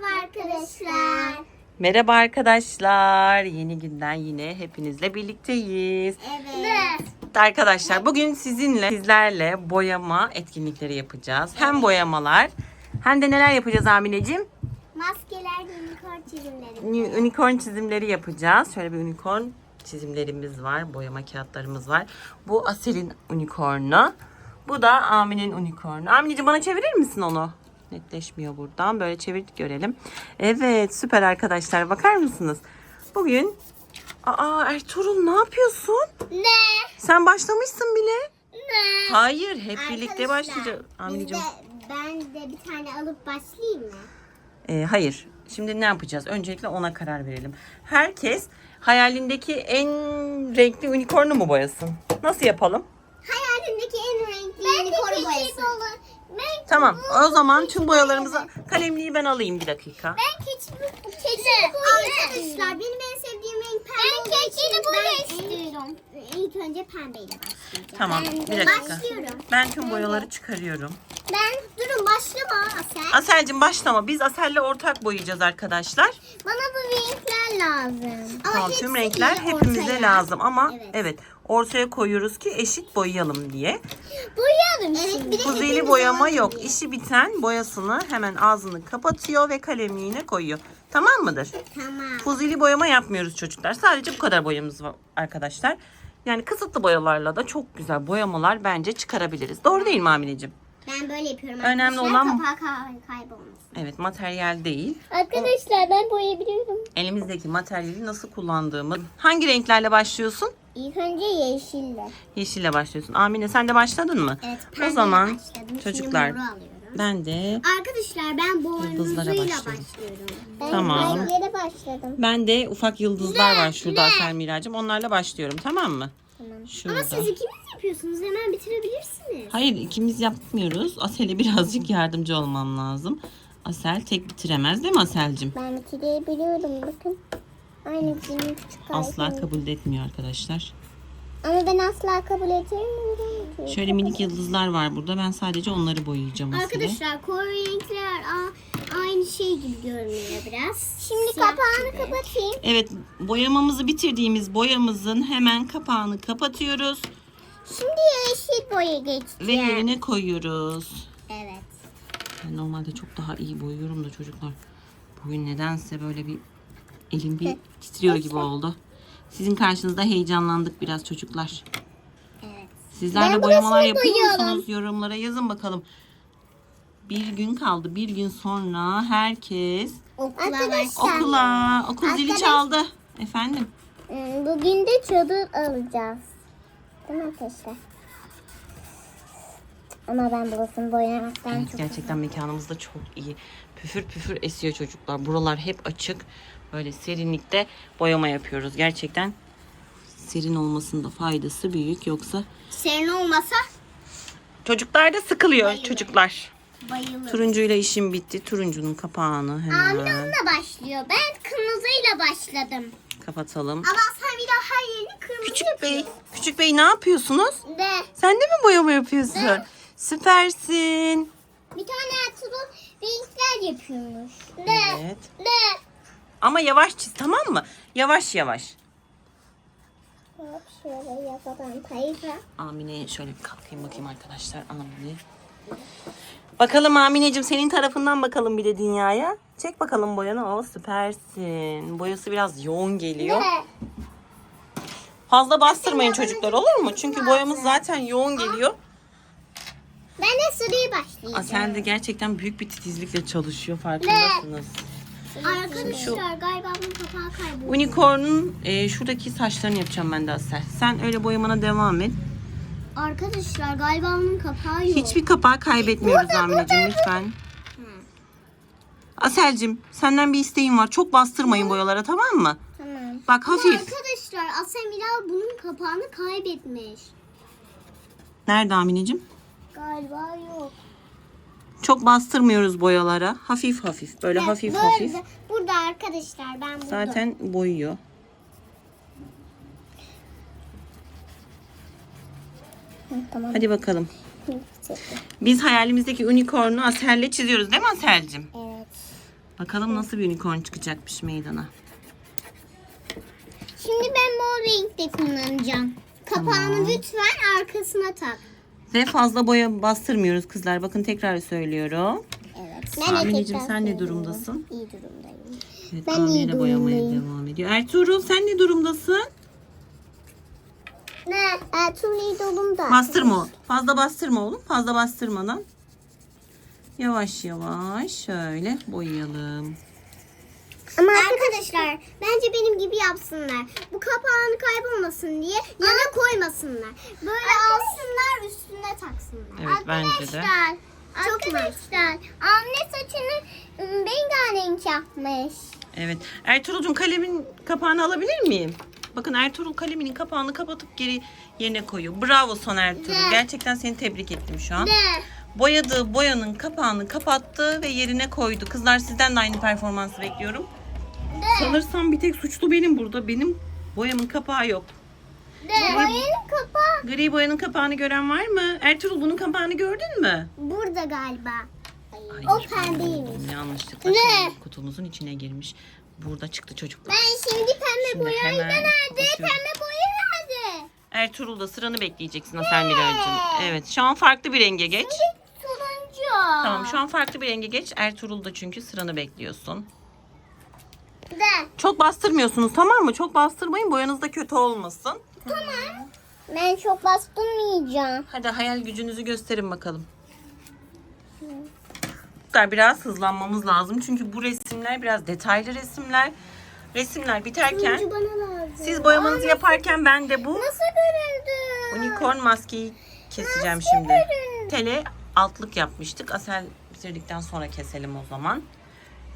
Merhaba arkadaşlar. Merhaba arkadaşlar. Yeni günden yine hepinizle birlikteyiz. Evet. Arkadaşlar bugün sizinle sizlerle boyama etkinlikleri yapacağız. Hem boyamalar hem de neler yapacağız Amineciğim? Maskeler, unicorn çizimleri. Unicorn çizimleri yapacağız. Şöyle bir unicorn çizimlerimiz var. Boyama kağıtlarımız var. Bu Asel'in unicornu. Bu da Amin'in unicornu. Amineciğim bana çevirir misin onu? Netleşmiyor buradan. Böyle çevirdik görelim. Evet süper arkadaşlar. Bakar mısınız? Bugün Aa Ertuğrul ne yapıyorsun? Ne? Sen başlamışsın bile. Ne? Hayır hep birlikte başlayacağız. biz ben de bir tane alıp başlayayım mı? Ee, hayır. Şimdi ne yapacağız? Öncelikle ona karar verelim. Herkes hayalindeki en renkli unicornu mu boyasın? Nasıl yapalım? Hayalimdeki en renkli unicorn boyası. Tamam. O zaman tüm boyalarımızı kalemliği ben alayım bir dakika. Ben keçi keçi Arkadaşlar benim en sevdiğim renk pembe Ben keçili boya istiyorum. İlk önce pembeyle başlayacağım. Tamam, Ben bir dakika. Başlıyorum. Ben tüm boyaları çıkarıyorum. Ben durun başlama Asel. Aselcim başlama. Biz Asel'le ortak boyayacağız arkadaşlar. Bana bu renkler lazım. Ama Tamam tüm renkler hepimize ortaya. lazım ama Evet. evet. Ortaya koyuyoruz ki eşit boyayalım diye. Boyayalım evet, Kuzeyli boyama yok. diye. İşi biten boyasını hemen ağzını kapatıyor ve kalemliğine koyuyor. Tamam mıdır? Tamam. Fuzili boyama yapmıyoruz çocuklar. Sadece bu kadar boyamız var arkadaşlar. Yani kısıtlı boyalarla da çok güzel boyamalar bence çıkarabiliriz. Doğru değil mi Amineciğim? Ben böyle yapıyorum. Önemli olan- Kapağı kay- kaybolmasın. Evet materyal değil. Arkadaşlar ben boyayabiliyorum. Elimizdeki materyali nasıl kullandığımız. Hangi renklerle başlıyorsun? İlk önce yeşille. Yeşille başlıyorsun. Amine sen de başladın mı? Evet, o zaman başladım. Çocuklar ben de Arkadaşlar ben Yıldızlara boynuzuyla başlıyorum. başlıyorum. Ben Tamam. renklere başladım. ben de ufak yıldızlar var şurada ne? Asel Miracım. Onlarla başlıyorum tamam mı? Tamam. Şurada. Ama siz ikiniz yapıyorsunuz. Hemen bitirebilirsiniz. Hayır ikimiz yapmıyoruz. Asel'e birazcık yardımcı olmam lazım. Asel tek bitiremez değil mi Asel'cim? Ben bitirebiliyorum. Bakın. Aynı bizim küçük Asla kabul etmiyor arkadaşlar. Ama ben asla kabul etmiyorum. Şöyle minik yıldızlar var burada. Ben sadece onları boyayacağım Asel'e. Arkadaşlar koyu renkler a- aynı şey gibi görünüyor biraz. Şimdi kapağını kapatayım. Evet boyamamızı bitirdiğimiz boyamızın hemen kapağını kapatıyoruz. Şimdi yeşil boya geçti. Ve yerine koyuyoruz. Evet. Ben normalde çok daha iyi boyuyorum da çocuklar. Bugün nedense böyle bir elim bir titriyor gibi oldu. Sizin karşınızda heyecanlandık biraz çocuklar. Evet. Sizler Ben de boyamalar burasını yapıyor boyuyorum. musunuz? Yorumlara yazın bakalım. Bir gün kaldı. Bir gün sonra herkes Okula okula. Okul zili Arkadaş- çaldı. Efendim. Hmm, Bugün de çadır alacağız. Değil mi arkadaşlar? Ama ben burasını boyamaktan Evet, çok gerçekten mekanımız da çok iyi. Püfür püfür esiyor çocuklar. Buralar hep açık. Böyle serinlikte boyama yapıyoruz. Gerçekten serin olmasında faydası büyük. Yoksa Serin olmasa çocuklar da sıkılıyor Bayılır. çocuklar. bayılır. Turuncuyla işim bitti. Turuncunun kapağını hemen onunla başlıyor. Ben kırmızıyla başladım. kapatalım. Ama sen bir daha yerini kırmızı Küçük yapıyor. Bey, Küçük Bey ne yapıyorsunuz? De. Sen de mi boyama yapıyorsun? Süpersin. Bir tane Ertuğrul renkler yapıyormuş. De. Evet. De. Ama yavaş çiz tamam mı? Yavaş yavaş. Hop şöyle yapalım bir kalkayım bakayım arkadaşlar. Amine. Bakalım Amineciğim senin tarafından bakalım bir de dünyaya. Çek bakalım boyanı. O süpersin. Boyası biraz yoğun geliyor. Fazla bastırmayın çocuklar olur mu? Çünkü boyamız zaten yoğun geliyor. Ben de sırayı başlayacağım. Asel de gerçekten büyük bir titizlikle çalışıyor farkındasınız. Arkadaşlar galiba bunun kapağı kayboldu. Unicorn'un e, şuradaki saçlarını yapacağım ben de Asel. Sen öyle boyamana devam et. Arkadaşlar galiba onun kapağı yok. Hiçbir kapağı kaybetmiyoruz Burada, Amineciğim lütfen. Aselcim senden bir isteğim var. Çok bastırmayın boyalara tamam mı? Tamam. Bak hafif. arkadaşlar Asemila bunun kapağını kaybetmiş. Nerede Amineciğim? Galiba yok. Çok bastırmıyoruz boyalara. Hafif hafif. Böyle hafif burada, hafif. Burada arkadaşlar ben burada. Zaten boyuyor. Hı, tamam. Hadi bakalım. Biz hayalimizdeki unicornu Asel'le çiziyoruz değil mi Asel'cim? Evet. Bakalım nasıl bir unicorn çıkacakmış meydana. Şimdi ben mor renkte kullanacağım. Kapağını lütfen arkasına tak. Ve fazla boya bastırmıyoruz kızlar. Bakın tekrar söylüyorum. Evet. Amineciğim sen ne durumdasın? İyi durumdayım. Evet, Ben Amine iyi de boyamaya devam ediyor. Ertuğrul sen ne durumdasın? Ne? Ertuğrul iyi durumda. Bastırma oğlum. Fazla bastırma oğlum. Fazla bastırmadan. Yavaş yavaş şöyle boyayalım. Ama arkadaşlar bence benim gibi yapsınlar. Bu kapağını kaybolmasın diye yana koymasınlar. Böyle alsınlar üstüne taksınlar. Evet, bence de. Arkadaşlar anne saçını ım, rengarenk yapmış. Evet. Ertuğrul'cum kalemin kapağını alabilir miyim? Bakın Ertuğrul kaleminin kapağını kapatıp geri yerine koyuyor. Bravo son Ertuğrul. De. Gerçekten seni tebrik ettim şu an. De. Boyadığı boyanın kapağını kapattı ve yerine koydu. Kızlar sizden de aynı performansı bekliyorum. Sanırsam bir tek suçlu benim burada. Benim boyamın kapağı yok. De. Boyanın kapağı Gri boyanın kapağını gören var mı? Ertuğrul bunun kapağını gördün mü? burada galiba. Ay, o pembeymiş. Yanlışlıkla Ne? kutumuzun içine girmiş. Burada çıktı çocuklar. Ben şimdi pembe Şimdi boyayı hemen nerede? Pembe boya nerede? Ertuğrul da sıranı bekleyeceksin Asel Miracığım. Evet şu an farklı bir renge geç. Turuncu. Tamam şu an farklı bir renge geç. Ertuğrul da çünkü sıranı bekliyorsun. De. Çok bastırmıyorsunuz tamam mı? Çok bastırmayın boyanız da kötü olmasın. Tamam. Ben çok bastırmayacağım. Hadi hayal gücünüzü gösterin bakalım. Çocuklar, Biraz hızlanmamız lazım. Çünkü bu resimler biraz detaylı resimler. Resimler biterken siz boyamanızı yaparken ben de bu Nasıl göründü? unicorn maskeyi keseceğim Nasıl şimdi. göründü? Tele altlık yapmıştık. Asel bitirdikten sonra keselim o zaman.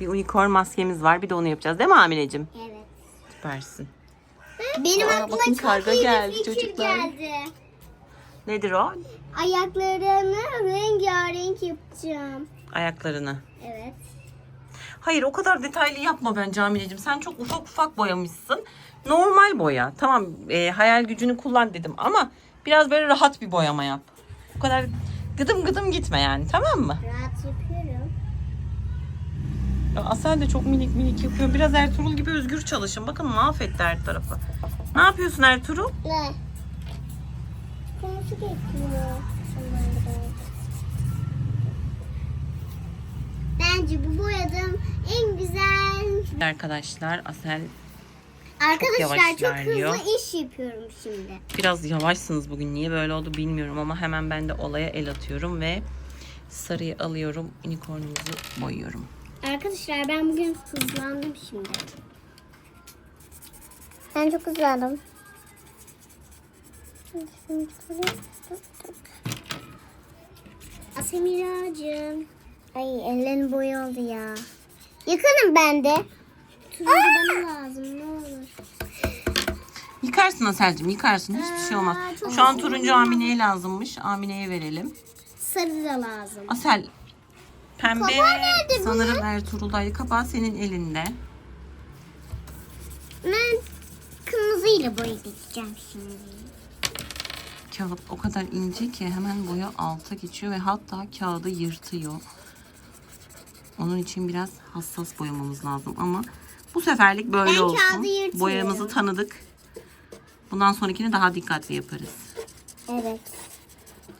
Bir unicorn maskemiz var. Bir de onu yapacağız değil mi Amineciğim? Evet. Süpersin. Benim Aa, aklıma bakın çok karga iyi geldi bir fikir çocuklar. geldi. Nedir o? Ayaklarını rengarenk yapacağım. Ayaklarını. Evet. Hayır o kadar detaylı yapma ben Camile'cim. Sen çok ufak ufak boyamışsın. Normal boya. Tamam e, hayal gücünü kullan dedim ama biraz böyle rahat bir boyama yap. O kadar gıdım gıdım gitme yani tamam mı? Rahat yapıyorum. Ya Asel de çok minik minik yapıyor. Biraz Ertuğrul gibi özgür çalışın. Bakın mahvetti her tarafı. Ne yapıyorsun Ertuğrul? Ne? Konusu geçiyor. Bence bu boyadığım en güzel. Arkadaşlar Asel Arkadaşlar çok, ilerliyor. hızlı iş yapıyorum şimdi. biraz yavaşsınız bugün. Niye böyle oldu bilmiyorum ama hemen ben de olaya el atıyorum ve sarıyı alıyorum. Unicornumuzu boyuyorum. Arkadaşlar ben bugün hızlandım şimdi. Ben çok hızlandım. Asemiracığım. Ay ellerin boyu oldu ya. Yakınım ben de. Bana lazım ne olur. Yıkarsın Asel'cim yıkarsın. Hiçbir şey olmaz. Aa, çok Şu an turuncu Amine'ye lazımmış. Amine'ye verelim. Sarı da lazım. Asel pembe Kapağı nerede bunun? sanırım Ertuğrul'daydı. Kapağı senin elinde. Ben kırmızıyla boyayacağım şimdi. Kağıt o kadar ince ki hemen boya alta geçiyor ve hatta kağıdı yırtıyor. Onun için biraz hassas boyamamız lazım ama bu seferlik böyle Ben olsun. Boyamızı tanıdık. Bundan sonrakini daha dikkatli yaparız. Evet.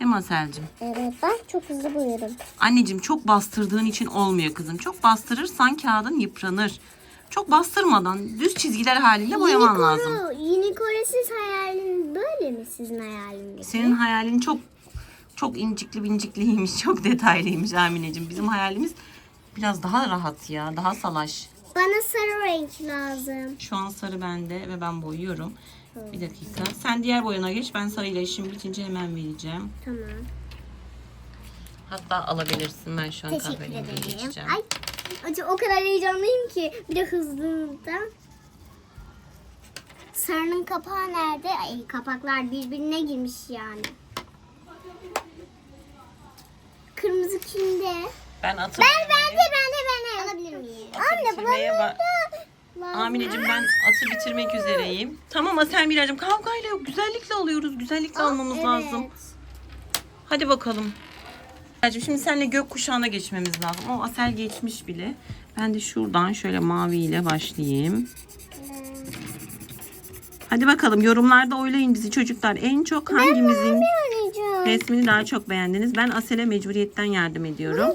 Değil mi Asel'cim? Evet ben çok hızlı boyuyorum. Anneciğim çok bastırdığın için olmuyor kızım. Çok bastırırsan kağıdın yıpranır. Çok bastırmadan düz çizgiler halinde boyaman lazım. Unicorn'u siz hayalin böyle mi sizin hayaliniz? Senin hayalin çok çok incikli bincikliymiş, çok detaylıymış Amineciğim. Bizim hayalimiz biraz daha rahat ya, daha salaş. Bana sarı renk lazım. Şu an sarı bende ve ben boyuyorum. Bir dakika. Sen diğer boyana geç. Ben sarıyla işim bitince hemen vereceğim. Tamam. Hatta alabilirsin. Ben şu an Teşekkür ederim. geçeceğim. Ay, acı o kadar heyecanlıyım ki. Bir de hızlılıkta. Sarının kapağı nerede? Ay kapaklar birbirine girmiş yani. Kırmızı kimde? Ben atıp Ben bende bende bende. Alabilir miyim? Anne bitirmeye Amineciğim ben atı bitirmek üzereyim. Tamam Asel Miracığım kavgayla yok. Güzellikle alıyoruz. Güzellikle almamız lazım. Hadi bakalım. Şimdi seninle gökkuşağına geçmemiz lazım. O Asel geçmiş bile. Ben de şuradan şöyle maviyle başlayayım. Hadi bakalım yorumlarda oylayın bizi çocuklar. En çok hangimizin resmini daha çok beğendiniz? Ben Asel'e mecburiyetten yardım ediyorum.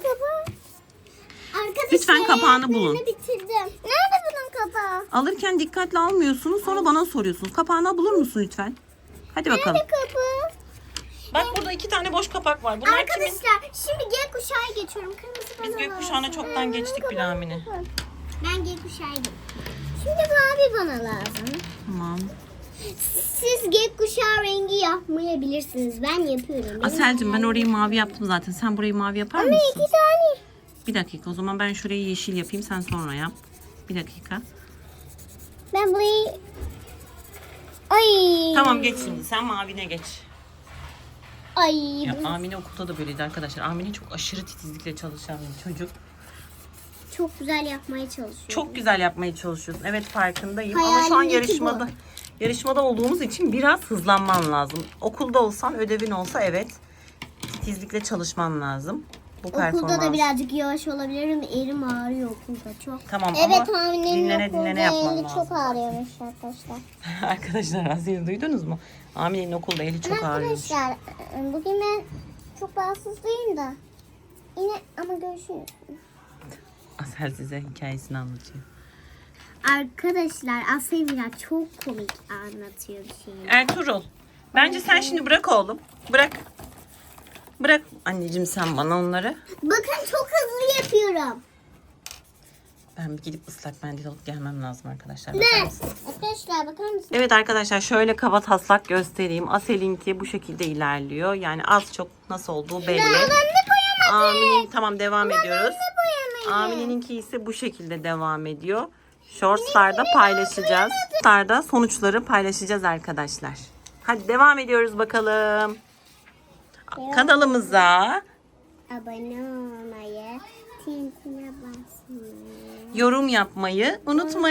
Arkadaşlar Lütfen kapağını bulun. bitirdim. Kapağı? Alırken dikkatli almıyorsunuz sonra bana soruyorsunuz. Kapağını bulur musun lütfen? Hadi bakalım. Nerede kapağı? Bak burada iki tane boş kapak var. Bunlar kimin? Arkadaşlar şimdi G kuşağı geçiyorum. Kırmızı bana Biz gökkuşağına lazım. çoktan geçtik bile Amine. Ben G kuşağı geçtim. Şimdi mavi bana lazım. Tamam. Siz G kuşağı rengi yapmayabilirsiniz. Ben yapıyorum. Aselcim ben orayı mavi yaptım zaten. Sen burayı mavi yapar Ama mısın? iki tane. Bir dakika o zaman ben şurayı yeşil yapayım sen sonra yap. Bir dakika. Ben burayı... Ay. Tamam geç şimdi sen mavine geç. Ay. Ya bu Amine okulda da böyleydi arkadaşlar. Amine çok aşırı titizlikle çalışan bir çocuk. Çok güzel yapmaya çalışıyorum. Çok güzel yapmaya çalışıyorsun. Evet farkındayım ama şu an Hayalimdeki yarışmada yarışmada olduğumuz için biraz hızlanman lazım. Okulda olsan ödevin olsa evet titizlikle çalışman lazım. Bu Okulda performans. da birazcık yavaş olabilirim. Elim ağrıyor okulda çok. Tamam Evet ama Amine'nin dinlene okulda dinlene yapman eli lazım. çok ağrıyormuş arkadaşlar. Arkadaşlar Asiye'yi duydunuz mu? Amine'nin okulda eli çok ağrıyormuş. Arkadaşlar bugün ben çok rahatsızlıyım da. Yine ama görüşürüz. Asel size hikayesini anlatıyor. Arkadaşlar Asya biraz çok komik anlatıyor bir şeyi. Ertuğrul bence sen şimdi bırak oğlum. Bırak. Bırak anneciğim sen bana onları. Bakın çok hızlı yapıyorum. Ben bir gidip ıslak mendil alıp gelmem lazım arkadaşlar. Ne? Bakar mısınız? Arkadaşlar bakar mısınız? Evet arkadaşlar şöyle kaba taslak göstereyim. Asel'inki bu şekilde ilerliyor. Yani az çok nasıl olduğu belli. Ben de boyamadım. Amin'in tamam devam ediyoruz. boyamayı. Amin'inki ise bu şekilde devam ediyor. Shorts'larda paylaşacağız. Shorts'larda sonuçları paylaşacağız arkadaşlar. Hadi devam ediyoruz bakalım. Kanalımıza Abone olmayı, yorum yapmayı unutmayın.